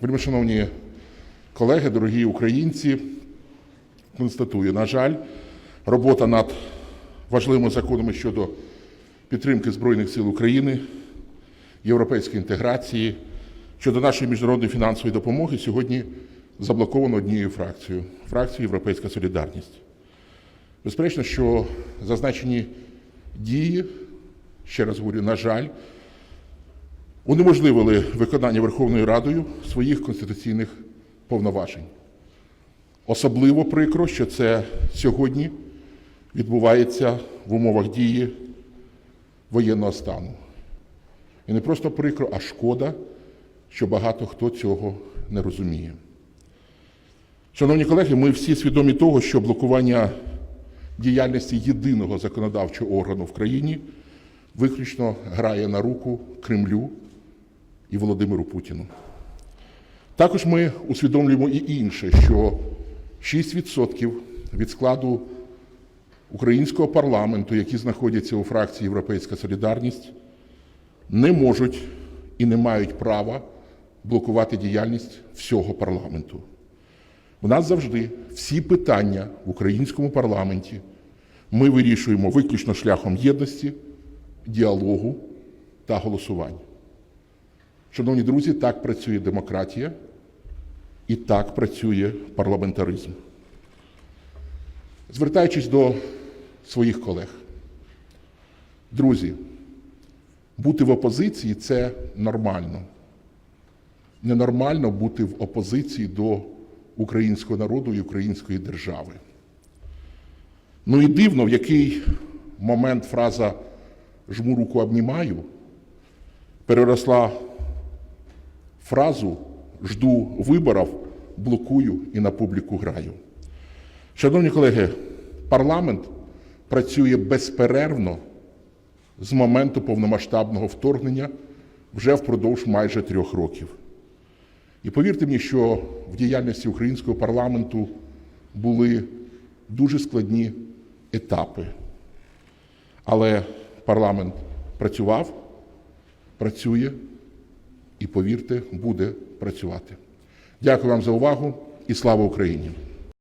Вельмишановні колеги, дорогі українці, констатую, на жаль, робота над важливими законами щодо підтримки Збройних сил України, європейської інтеграції, щодо нашої міжнародної фінансової допомоги сьогодні заблоковано однією фракцією фракцією Європейська Солідарність. Безперечно, що зазначені дії, ще раз говорю, на жаль, унеможливили виконання Верховною Радою своїх конституційних повноважень. Особливо прикро, що це сьогодні відбувається в умовах дії воєнного стану. І не просто прикро, а шкода, що багато хто цього не розуміє. Шановні колеги, ми всі свідомі того, що блокування діяльності єдиного законодавчого органу в країні виключно грає на руку Кремлю і Володимиру Путіну. Також ми усвідомлюємо і інше, що 6% від складу українського парламенту, які знаходяться у фракції Європейська Солідарність, не можуть і не мають права блокувати діяльність всього парламенту. У нас завжди всі питання в українському парламенті ми вирішуємо виключно шляхом єдності, діалогу та голосування. Шановні друзі, так працює демократія і так працює парламентаризм. Звертаючись до своїх колег, друзі, бути в опозиції це нормально. Ненормально бути в опозиції до українського народу і української держави. Ну і дивно, в який момент фраза жму руку обнімаю переросла фразу жду виборів, блокую і на публіку граю. Шановні колеги, парламент працює безперервно з моменту повномасштабного вторгнення вже впродовж майже трьох років. І повірте мені, що в діяльності українського парламенту були дуже складні етапи. Але парламент працював, працює і, повірте, буде працювати. Дякую вам за увагу і слава Україні!